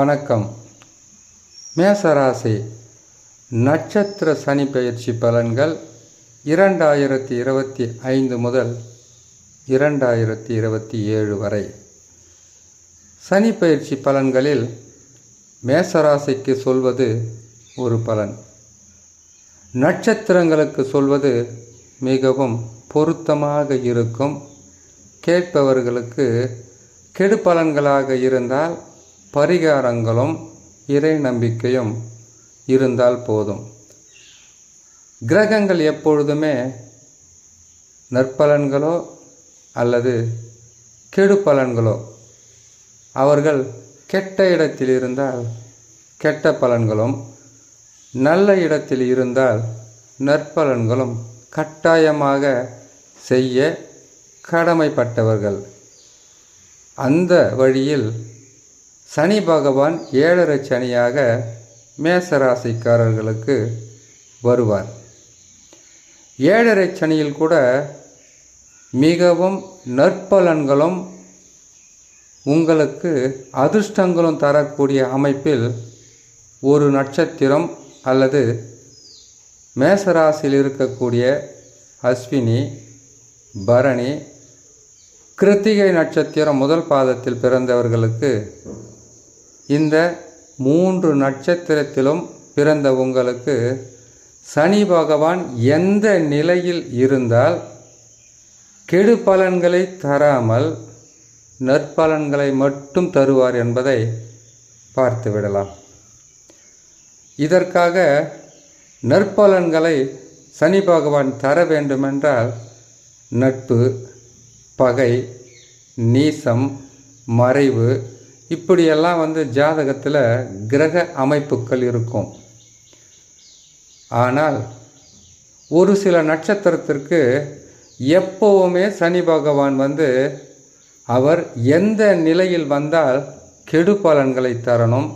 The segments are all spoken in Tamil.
வணக்கம். மேசராசி. நட்சத்திர சனி பயிற்சி பலன்கள் இரண்டாயிரத்தி இருபத்தி ஐந்து முதல் இரண்டாயிரத்தி இருபத்தி ஏழு வரை. சனி பயிற்சி பலன்களில் மேசராசிக்கு சொல்வது ஒரு பலன். நட்சத்திரங்களுக்கு சொல்வது மிகவும் பொருத்தமாக இருக்கும். கேட்பவர்களுக்கு கெடு பலன்களாக இருந்தால் பரிகாரங்களும் இறை நம்பிக்கையும் இருந்தால் போதும். கிரகங்கள் எப்பொழுதுமே நற்பலன்களோ அல்லது கெடு பலன்களோ அவர்கள் கெட்ட இடத்தில் இருந்தால் கெட்ட பலன்களும் நல்ல இடத்தில் இருந்தால் நற்பலன்களும் கட்டாயமாக செய்ய கடமைப்பட்டவர்கள். அந்த வழியில் சனி பகவான் ஏழரை சனியாக மேசராசிக்காரர்களுக்கு வருவார். ஏழரை சனியில் கூட மிகவும் நற்பலன்களும் உங்களுக்கு அதிர்ஷ்டங்களும் தரக்கூடிய அமைப்பில் ஒரு நட்சத்திரம் அல்லது மேசராசியில் இருக்கக்கூடிய அஸ்வினி பரணி கிருத்திகை நட்சத்திரம் முதல் பாதத்தில் பிறந்தவர்களுக்கு இந்த மூன்று நட்சத்திரத்திலும் பிறந்த உங்களுக்கு சனி பகவான் எந்த நிலையில் இருந்தால் கெடு பலன்களை தராமல் நற்பலன்களை மட்டும் தருவார் என்பதை பார்த்துவிடலாம். இதற்காக நற்பலன்களை சனி பகவான் தர வேண்டுமென்றால் நட்பு பகை நீசம் மறைவு இப்படியெல்லாம் வந்து ஜாதகத்தில் கிரக அமைப்புகள் இருக்கும். ஆனால் ஒரு சில நட்சத்திரத்திற்கு எப்போவுமே சனி பகவான் வந்து அவர் எந்த நிலையில் வந்தால் கெடு பலன்களை தரணும்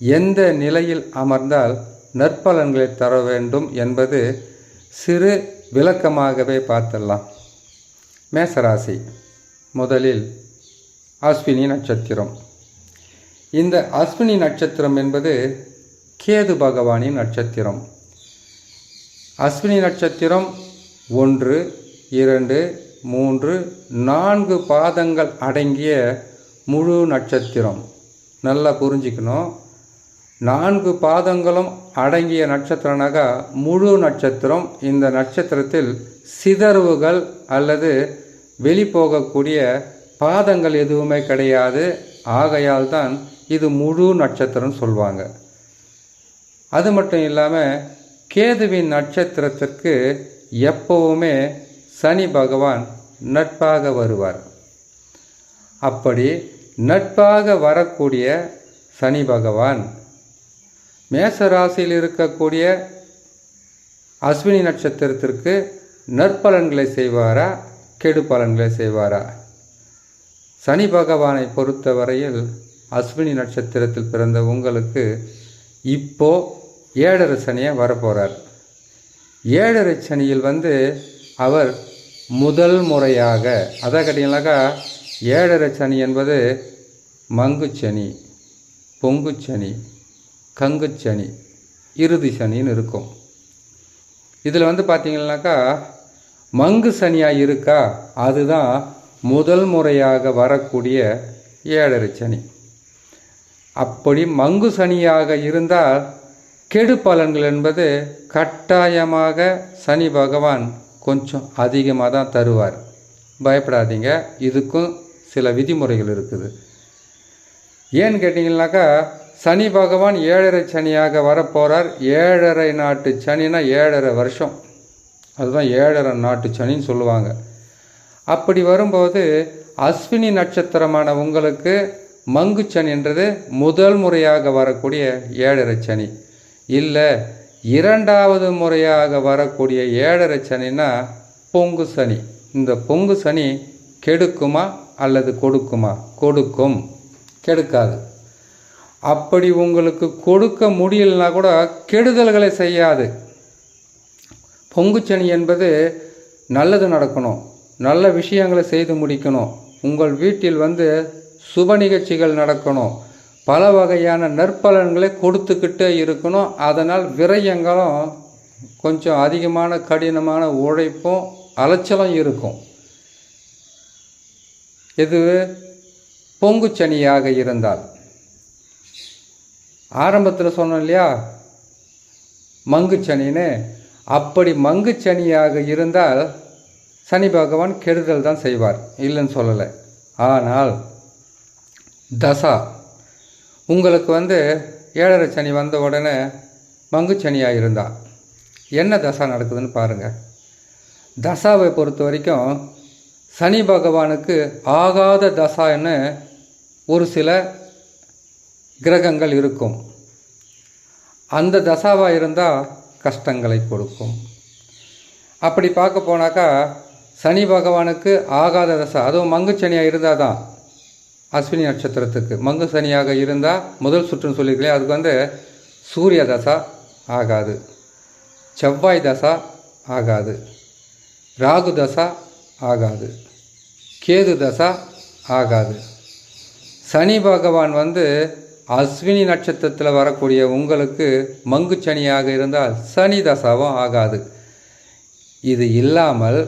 எந்த நிலையில் அமர்ந்தால் நற்பலன்களை தர வேண்டும் என்பது சிறு விளக்கமாகவே பார்த்தலாம் மேசராசி முதலில் அஸ்வினி நட்சத்திரம். இந்த அஸ்வினி நட்சத்திரம் என்பது கேது பகவானின் நட்சத்திரம். அஸ்வினி நட்சத்திரம் ஒன்று இரண்டு மூன்று நான்கு பாதங்கள் அடங்கிய முழு நட்சத்திரம். நல்லா புரிஞ்சுக்கணும். நான்கு பாதங்களும் அடங்கிய நட்சத்திரனாக முழு நட்சத்திரம் இந்த நட்சத்திரத்தில் சிதறுவுகள் அல்லது வெளிப்போகக்கூடிய பாதங்கள் எதுவுமே கிடையாது. ஆகையால் தான் இது முழு நட்சத்திரம் சொல்லுவாங்க அது மட்டும் இல்லாமல் கேதுவின் நட்சத்திரத்திற்கு எப்பவுமே சனி பகவான் நட்பாக வருவார். அப்படி நட்பாக வரக்கூடிய சனி பகவான் மேசராசியில் இருக்கக்கூடிய அஸ்வினி நட்சத்திரத்திற்கு நற்பலன்களை செய்வாரா கெடு பலன்களை செய்வாரா? சனி பகவானை பொறுத்தவரையில் அஸ்வினி நட்சத்திரத்தில் பிறந்த உங்களுக்கு இப்போ ஏழரை சனியாக வரப்போகிறார் ஏழரை சனியில் வந்து அவர் முதல் முறையாக அதை கேட்டிங்கனாக்கா ஏழரை சனி என்பது மங்குச்சனி பொங்குச்சனி கங்குச்சனி இறுதி சனின்னு இருக்கும். இதில் வந்து பார்த்தீங்கன்னாக்கா மங்கு சனியாக இருக்கா? அதுதான் முதல் முறையாக வரக்கூடிய ஏழரை சனி. அப்படி மங்கு சனியாக இருந்தால் கெடு பலன்கள் என்பது கட்டாயமாக சனி பகவான் கொஞ்சம் அதிகமாக தான் தருவார். பயப்படாதீங்க. இதுக்கும் சில விதிமுறைகள் இருக்குது. ஏன்னு கேட்டிங்கனாக்கா சனி பகவான் ஏழரை சனியாக வரப்போகிறார் ஏழரை நாட்டு சனினா ஏழரை வருஷம். அதுதான் ஏழரை நாட்டு சனின்னு சொல்லுவாங்க. அப்படி வரும்போது அஸ்வினி நட்சத்திரமான உங்களுக்கு மங்கு என்றது முதல் முறையாக வரக்கூடிய ஏழரை சனி. இல்லை இரண்டாவது முறையாக வரக்கூடிய ஏழரை சனினா பொங்கு சனி. இந்த பொங்கு சனி கெடுக்குமா அல்லது கொடுக்குமா? கொடுக்கும். கெடுக்காது. அப்படி உங்களுக்கு கொடுக்க முடியலனா கூட கெடுதல்களை செய்யாது. பொங்குச்சனி என்பது நல்லது நடக்கணும். நல்ல விஷயங்களை செய்து முடிக்கணும். உங்கள் வீட்டில் வந்து சுப நிகழ்ச்சிகள் நடக்கணும். பல வகையான நற்பலன்களை கொடுத்துக்கிட்டே இருக்கணும். அதனால் விரயங்களும் கொஞ்சம் அதிகமான கடினமான உழைப்பும் அலைச்சலும் இருக்கும். இது பொங்குச்சனியாக இருந்தால். ஆரம்பத்தில் சொன்னோம் இல்லையா? மங்குச்சனின்னு அப்படி மங்குச்சனியாக இருந்தால் சனி பகவான் கெடுதல் தான் செய்வார். இல்லைன்னு சொல்லலை. ஆனால் தசா. உங்களுக்கு வந்து ஏழரை சனி வந்த உடனே மங்குச்சனியாக இருந்தா. என்ன தசா நடக்குதுன்னு பாருங்கள் தசாவை பொறுத்த வரைக்கும் சனி பகவானுக்கு ஆகாத தசான்னு ஒரு சில கிரகங்கள் இருக்கும். அந்த தசாவாக இருந்தால் கஷ்டங்களை கொடுக்கும். அப்படி பார்க்க போனாக்கா சனி பகவானுக்கு ஆகாத தசா அதுவும் மங்கு சனியாக இருந்தால் தான் அஸ்வினி நட்சத்திரத்துக்கு. மங்கு சனியாக இருந்தால் முதல் சுற்றுன்னு சொல்லியிருக்கலையே அதுக்கு வந்து சூரிய தசா ஆகாது. செவ்வாய் தசா ஆகாது. ராகு தசா ஆகாது. கேது தசா ஆகாது. சனி பகவான் வந்து அஸ்வினி நட்சத்திரத்தில் வரக்கூடிய உங்களுக்கு மங்கு சனியாக இருந்தால் சனி தசாவும் ஆகாது. இது இல்லாமல்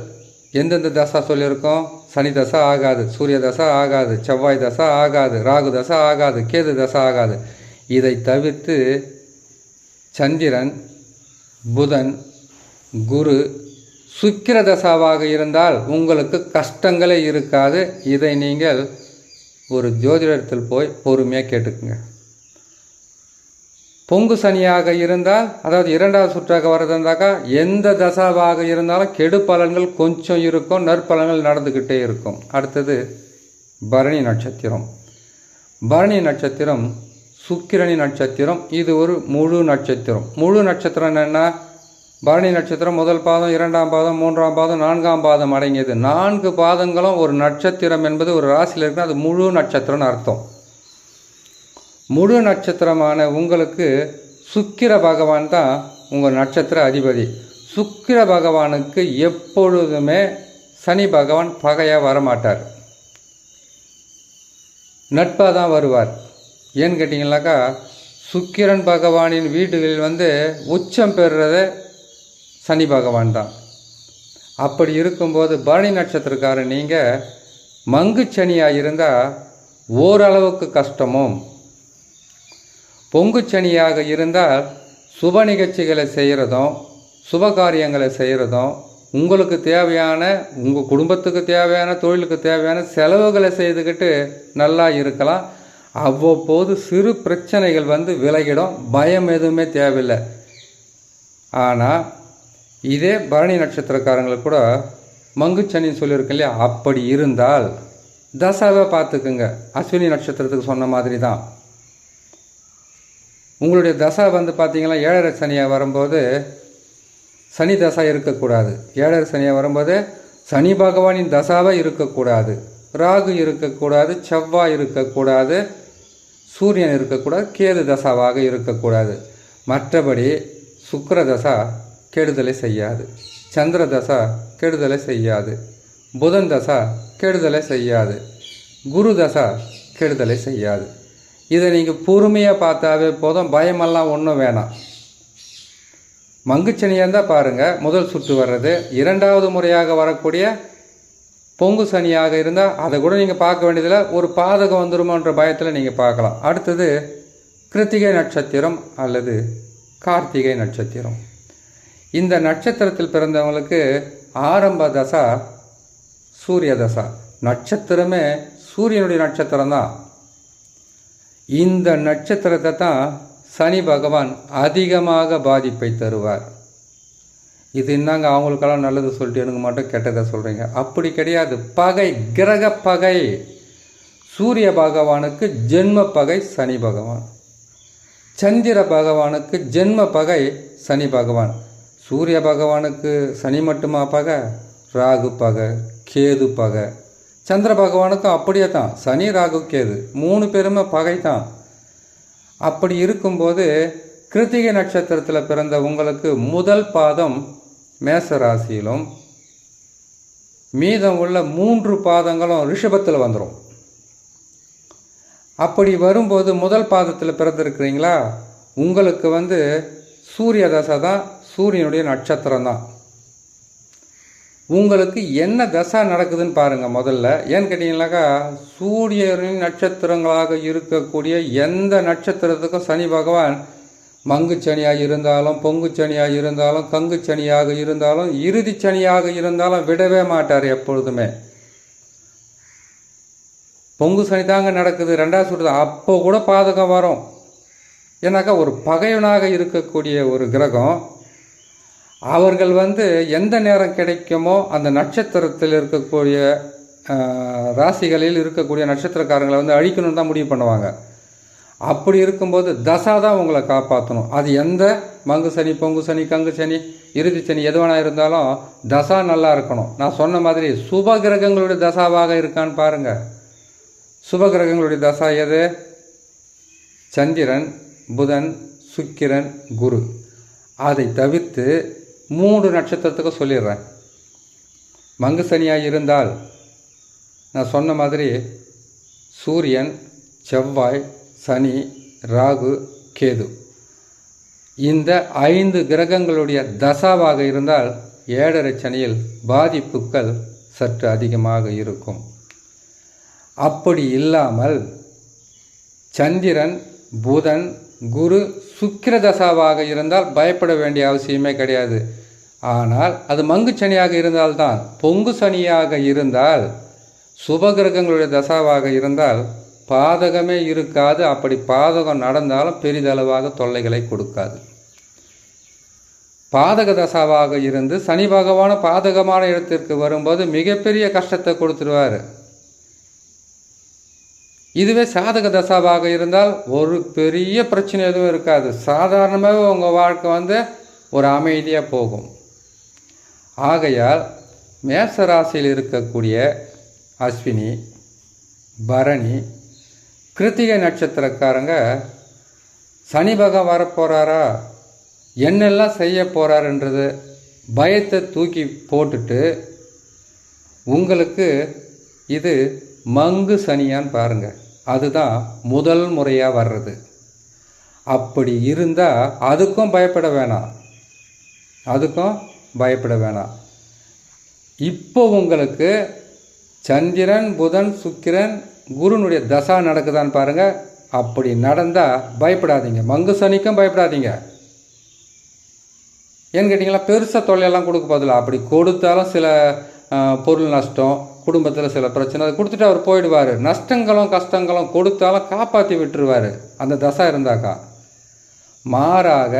எந்தெந்த தசா சொல்லியிருக்கோம்? சனி தசா ஆகாது சூரிய தசா ஆகாது செவ்வாய் தசா ஆகாது ராகு தசா ஆகாது கேது தசா ஆகாது. இதை தவிர்த்து சந்திரன் புதன் குரு சுக்கிர தசாவாக இருந்தால் உங்களுக்கு கஷ்டங்களே இருக்காது. இதை நீங்கள் ஒரு ஜோதிடத்தில் போய் பொறுமையாக கேட்டுக்குங்க. பொங்கு சனியாக இருந்தால் அதாவது இரண்டாவது சுற்றாக வரதுந்தாக்கா எந்த தசாவாக இருந்தாலும் கெடு பலன்கள் கொஞ்சம் இருக்கும் நற்பலன்கள் நடந்துக்கிட்டே இருக்கும். அடுத்தது பரணி நட்சத்திரம். பரணி நட்சத்திரம் சுக்கிரணி நட்சத்திரம் இது ஒரு முழு நட்சத்திரம். முழு நட்சத்திரம் என்னென்னா பரணி நட்சத்திரம் முதல் பாதம் இரண்டாம் பாதம் மூன்றாம் பாதம் நான்காம் பாதம் அடங்கியது. நான்கு பாதங்களும் ஒரு நட்சத்திரம் என்பது ஒரு ராசியில் இருக்குன்னா அது முழு நட்சத்திரம்னு அர்த்தம். முழு நட்சத்திரமான உங்களுக்கு சுக்கிர பகவான் தான் உங்கள் நட்சத்திர அதிபதி. சுக்கிர பகவானுக்கு எப்பொழுதுமே சனி பகவான் பகையாக வரமாட்டார். நட்பாக தான் வருவார். ஏன்னு கேட்டிங்கனாக்கா சுக்கிரன் பகவானின் வீடுகளில் வந்து உச்சம் பெறுறதே சனி பகவான் தான். அப்படி இருக்கும்போது பரணி நட்சத்திரக்காரன் நீங்கள் மங்கு சனியாக இருந்தால் ஓரளவுக்கு கஷ்டமும் பொங்கு சனியாக இருந்தால் சுப நிகழ்ச்சிகளை செய்கிறதும் சுப காரியங்களை செய்கிறதும் உங்களுக்கு தேவையான உங்கள் குடும்பத்துக்கு தேவையான தொழிலுக்கு தேவையான செலவுகளை செய்துக்கிட்டு நல்லா இருக்கலாம். அவ்வப்போது சிறு பிரச்சனைகள் வந்து விலகிடும். பயம் எதுவுமே தேவையில்லை. ஆனால் இதே பரணி நட்சத்திரக்காரங்களுக்கு கூட மங்குச்சனின்னு சொல்லியிருக்கேன் இல்லையா? அப்படி இருந்தால் தசாவை பார்த்துக்குங்க. அஸ்வினி நட்சத்திரத்துக்கு சொன்ன மாதிரி தான் உங்களுடைய தசா வந்து பார்த்தீங்கன்னா ஏழரை சனியாக வரும்போது சனி தசா இருக்கக்கூடாது. ஏழரை சனியாக வரும்போது சனி பகவானின் தசாவை இருக்கக்கூடாது. ராகு இருக்கக்கூடாது செவ்வாய் இருக்கக்கூடாது சூரியன் இருக்கக்கூடாது கேது தசாவாக இருக்கக்கூடாது. மற்றபடி சுக்கர தசா கெடுதலை செய்யாது. சந்திர தசா கெடுதலை செய்யாது. புதன் தசா கெடுதலை செய்யாது. குரு தசா கெடுதலை செய்யாது. இதை நீங்கள் பொறுமையாக பார்த்தாவே போதும். பயமெல்லாம் ஒன்றும் வேணாம். மங்குச்சனியாக இருந்தால் பாருங்கள் முதல் சுற்று வர்றது. இரண்டாவது முறையாக வரக்கூடிய பொங்கு சனியாக இருந்தால் அதை கூட நீங்கள் பார்க்க வேண்டியதில் ஒரு பாதகம் வந்துருமோன்ற பயத்தில் நீங்கள் பார்க்கலாம். அடுத்தது கிருத்திகை நட்சத்திரம் அல்லது கார்த்திகை நட்சத்திரம். இந்த நட்சத்திரத்தில் பிறந்தவங்களுக்கு ஆரம்ப தசா சூரிய தசா. நட்சத்திரமே சூரியனுடைய நட்சத்திரம் தான் இந்த நட்சத்திரத்தை தான் சனி பகவான் அதிகமாக பாதிப்பை தருவார். இது இந்தாங்க அவங்களுக்கெல்லாம் நல்லது சொல்லிட்டு எனக்கு மட்டும் கெட்டதை சொல்கிறீங்க அப்படி கிடையாது. பகை கிரக பகை. சூரிய பகவானுக்கு ஜென்ம பகை சனி பகவான். சந்திர பகவானுக்கு ஜென்ம பகை சனி பகவான். சூரிய பகவானுக்கு சனி மட்டுமா பகை? ராகு பகை கேது பகை. சந்திர பகவானுக்கும் அப்படியே தான். சனி ராகு கேது மூணு பேருமே பகை தான். அப்படி இருக்கும்போது கிருத்திகை நட்சத்திரத்தில் பிறந்த உங்களுக்கு முதல் பாதம் மேச ராசியிலும் மீதம் உள்ள மூன்று பாதங்களும் ரிஷபத்தில் வந்துடும் அப்படி வரும்போது முதல் பாதத்தில் பிறந்திருக்கிறீங்களா? உங்களுக்கு வந்து சூரிய தசை தான் சூரியனுடைய நட்சத்திரம் தான். உங்களுக்கு என்ன தசை நடக்குதுன்னு பாருங்கள் முதல்ல. ஏன்னு கேட்டிங்கனாக்கா சூரியனின் நட்சத்திரங்களாக இருக்கக்கூடிய எந்த நட்சத்திரத்துக்கும் சனி பகவான் மங்குச்சனியாக இருந்தாலும் பொங்குச்சனியாக இருந்தாலும் கங்குச்சனியாக இருந்தாலும் இறுதி சனியாக இருந்தாலும் விடவே மாட்டார் எப்பொழுதுமே. பொங்கு சனி தாங்க நடக்குது ரெண்டாவது சுற்று அப்போ கூட பாதகம் வரும். ஏன்னாக்கா ஒரு பகைவனாக இருக்கக்கூடிய ஒரு கிரகம் அவர்கள் வந்து எந்த நேரம் கிடைக்குமோ அந்த நட்சத்திரத்தில் இருக்கக்கூடிய ராசிகளில் இருக்கக்கூடிய நட்சத்திரக்காரங்களை வந்து அழிக்கணும்னு தான் முடிவு பண்ணுவாங்க. அப்படி இருக்கும்போது தசா தான் உங்களை காப்பாற்றணும் அது எந்த மங்கு சனி பொங்கு சனி கங்கு சனி இறுதி சனி எது வேணா இருந்தாலும் தசா நல்லா இருக்கணும். நான் சொன்ன மாதிரி சுப கிரகங்களுடைய தசாவாக இருக்கான்னு பாருங்க. சுப கிரகங்களுடைய தசா எது? சந்திரன் புதன் சுக்கிரன் குரு. அதை தவிர்த்து மூன்று நட்சத்திரத்துக்கு சொல்லிடுறேன். மங்கு சனியாக இருந்தால் நான் சொன்ன மாதிரி சூரியன் செவ்வாய் சனி ராகு கேது. இந்த ஐந்து கிரகங்களுடைய தசாவாக இருந்தால் ஏழரை சனியில் பாதிப்புகள் சற்று அதிகமாக இருக்கும். அப்படி இல்லாமல் சந்திரன் புதன் குரு சுக்கிர தசாவாக இருந்தால் பயப்பட வேண்டிய அவசியமே கிடையாது. ஆனால் அது மங்கு சனியாக இருந்தால்தான் பொங்கு சனியாக இருந்தால் சுபகிரகங்களுடைய தசாவாக இருந்தால் பாதகமே இருக்காது. அப்படி பாதகம் நடந்தாலும் பெரிதளவாக தொல்லைகளை கொடுக்காது. பாதக தசாவாக இருந்து சனி பகவான பாதகமான இடத்திற்கு வரும்போது மிகப்பெரிய கஷ்டத்தை கொடுத்துருவார். இதுவே சாதக தசாவாக இருந்தால் ஒரு பெரிய பிரச்சனை எதுவும் இருக்காது. சாதாரணமாகவே உங்கள் வாழ்க்கை வந்து ஒரு அமைதியாக போகும். ஆகையால் மேச ராசியில் இருக்கக்கூடிய அஸ்வினி பரணி கிருத்திகை நட்சத்திரக்காரங்க சனி பகவான் வரப்போகிறாரா என்னெல்லாம் செய்ய போகிறாருன்றது பயத்தை தூக்கி போட்டுட்டு உங்களுக்கு இது மங்கு சனியான்னு பாருங்கள் அதுதான் முதல் முறையாக வர்றது. அப்படி இருந்தால் அதுக்கும் பயப்பட வேணாம். அதுக்கும் பயப்பட வேணாம். இப்போ உங்களுக்கு சந்திரன் புதன் சுக்கிரன் குருனுடைய தசா நடக்குதான்னு பாருங்க. அப்படி நடந்தால் பயப்படாதீங்க. மங்கு சனிக்கும் பயப்படாதீங்க. ஏன்னு கேட்டிங்களா? பெருசாக தொல்லையெல்லாம் கொடுக்க பதில்ல அப்படி கொடுத்தாலும் சில பொருள் நஷ்டம் குடும்பத்தில் சில பிரச்சனை அதை கொடுத்துட்டு அவர் போயிடுவார். நஷ்டங்களும் கஷ்டங்களும் கொடுத்தாலும் காப்பாற்றி விட்டுருவார். அந்த தசை இருந்தாக்கா. மாறாக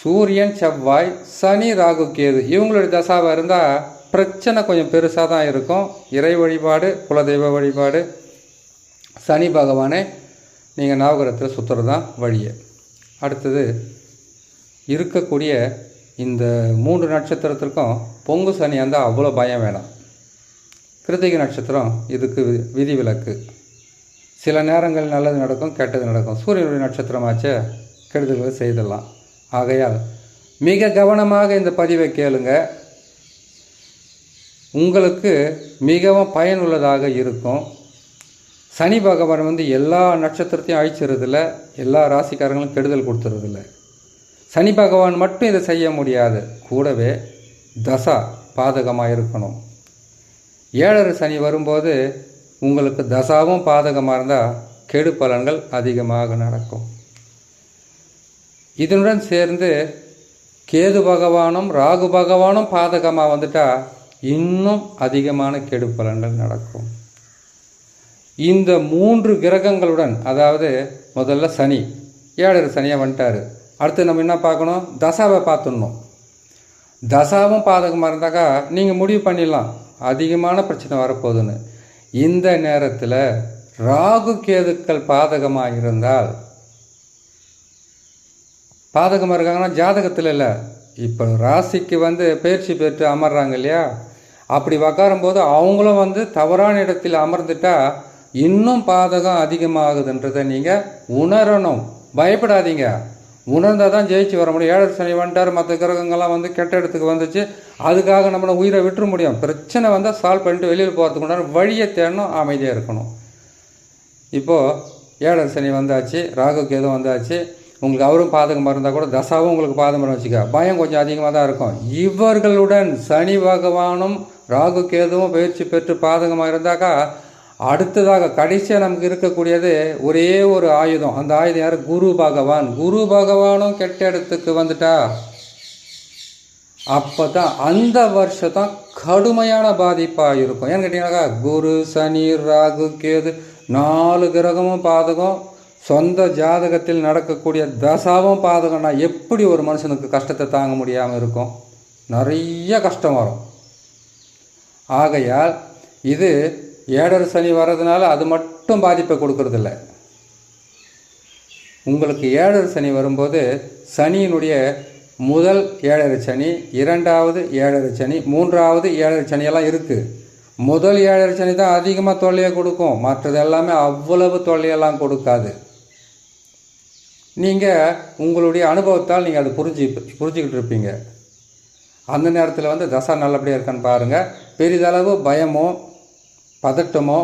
சூரியன் செவ்வாய் சனி ராகு கேது இவங்களுடைய தசாவாக இருந்தால் பிரச்சனை கொஞ்சம் பெருசாக தான் இருக்கும். இறை வழிபாடு குலதெய்வ வழிபாடு சனி பகவானே நீங்கள் நவகிரகத்தில் சுற்றுறது தான் வழியை. அடுத்தது இருக்கக்கூடிய இந்த மூன்று நட்சத்திரத்திற்கும் பொங்கு சனி இருந்தால் அவ்வளோ பயம் வேணாம். கிருத்திகை நட்சத்திரம் இதுக்கு வி- விதிவிலக்கு. சில நேரங்கள் நல்லது நடக்கும் கெட்டது நடக்கும். சூரியனுடைய நட்சத்திரமாச்சே கெடுதல்களை செய்திடலாம். ஆகையால் மிக கவனமாக இந்த பதிவை கேளுங்க. உங்களுக்கு மிகவும் பயனுள்ளதாக இருக்கும். சனி பகவான் வந்து எல்லா நட்சத்திரத்தையும் அழிச்சிறதில்ல எல்லா ராசிக்காரங்களும் கெடுதல் கொடுத்துறதில்ல. சனி பகவான் மட்டும் இதை செய்ய முடியாது. கூடவே தசா பாதகமாக இருக்கணும். ஏழரை சனி வரும்போது உங்களுக்கு தசாவும் பாதகமாக இருந்தால் கெடு பலன்கள் அதிகமாக நடக்கும். இதனுடன் சேர்ந்து கேது பகவானும் ராகு பகவானும் பாதகமாக வந்துட்டால் இன்னும் அதிகமான கெடு பலன்கள் நடக்கும். இந்த மூன்று கிரகங்களுடன் அதாவது முதல்ல சனி ஏழரை சனியாக வந்துட்டார். அடுத்து நம்ம என்ன பார்க்கணும்? தசாவை பார்த்துடணும். தசாவும் பாதகமாக இருந்தாக்கா நீங்கள் முடிவு பண்ணிடலாம். அதிகமான பிரச்சனை வரப்போகுதுன்னு. இந்த நேரத்தில் ராகு கேதுக்கள் பாதகமாக இருந்தால் பாதகமாக இருக்காங்கன்னா ஜாதகத்தில் இல்லை. இப்போ ராசிக்கு வந்து பயிற்சி பெற்று அமர்றாங்க இல்லையா? அப்படி உக்காரும்போது அவங்களும் வந்து தவறான இடத்தில் அமர்ந்துட்டா இன்னும் பாதகம் அதிகமாகுதுன்றதை நீங்கள் உணரணும். பயப்படாதீங்க. உணர்ந்தால் தான் ஜெயிச்சு வர முடியும். ஏழரை சனி வந்துட்டார் மற்ற கிரகங்கள்லாம் வந்து கெட்ட இடத்துக்கு வந்துச்சு. அதுக்காக நம்மளை உயிரை விட்டுற முடியும். பிரச்சனை வந்தால் சால்வ் பண்ணிட்டு வெளியில் போகிறதுக்கு முன்னாடி வழியை தேடணும் அமைதியாக இருக்கணும். இப்போது ஏழரை சனி வந்தாச்சு ராகு கேது வந்தாச்சு. உங்களுக்கு அவரும் பாதகமாக இருந்தால் கூட தசாவும் உங்களுக்கு பாதகம் வச்சுக்க. பயம் கொஞ்சம் அதிகமாக தான் இருக்கும். இவர்களுடன் சனி பகவானும் ராகு கேதுவும் பயிற்சி பெற்று பாதகமாக இருந்தாக்கா அடுத்ததாக கடைசியாக நமக்கு இருக்கக்கூடியது ஒரே ஒரு ஆயுதம். அந்த ஆயுதம் யார்? குரு பகவான். குரு பகவானும் கெட்ட இடத்துக்கு வந்துட்டா அப்போ தான் அந்த வருஷம் தான் கடுமையான பாதிப்பாக இருக்கும். ஏன்னு கேட்டிங்கனாக்கா குரு சனி ராகு கேது நாலு கிரகமும் பாதகம். சொந்த ஜாதகத்தில் நடக்கக்கூடிய தசாவும் பாதகம்னா எப்படி ஒரு மனுஷனுக்கு கஷ்டத்தை தாங்க முடியாமல் இருக்கும்? நிறைய கஷ்டம் வரும். ஆகையால் இது ஏழரை சனி வர்றதுனால அது மட்டும் பாதிப்பை கொடுக்கறதில்ல. உங்களுக்கு ஏழரை சனி வரும்போது சனியினுடைய முதல் ஏழரை சனி இரண்டாவது ஏழரை சனி மூன்றாவது ஏழரை சனியெல்லாம் இருக்குது முதல் ஏழரை சனி தான் அதிகமாக தொல்லையை கொடுக்கும். மற்றது எல்லாமே அவ்வளவு தொல்லையெல்லாம் கொடுக்காது. நீங்கள் உங்களுடைய அனுபவத்தால் நீங்கள் அதை புரிஞ்சு புரிஞ்சுக்கிட்டு இருப்பீங்க அந்த நேரத்தில் வந்து தசா நல்லபடியாக இருக்கான்னு பாருங்கள் பெரிதளவு பயமோ பதட்டமோ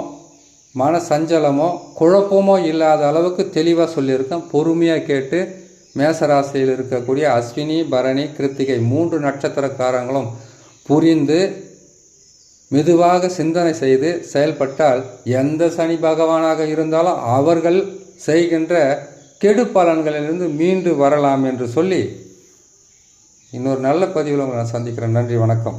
மன சஞ்சலமோ குழப்பமோ இல்லாத அளவுக்கு தெளிவாக சொல்லியிருக்கேன். பொறுமையாக கேட்டு மேசராசியில் இருக்கக்கூடிய அஸ்வினி பரணி கிருத்திகை மூன்று நட்சத்திரக்காரங்களும் புரிந்து மெதுவாக சிந்தனை செய்து செயல்பட்டால் எந்த சனி பகவானாக இருந்தாலும் அவர்கள் செய்கின்ற கெடு பலன்களிலிருந்து மீண்டு வரலாம் என்று சொல்லி இன்னொரு நல்ல பதிவில் உங்களை நான் சந்திக்கிறேன். நன்றி வணக்கம்.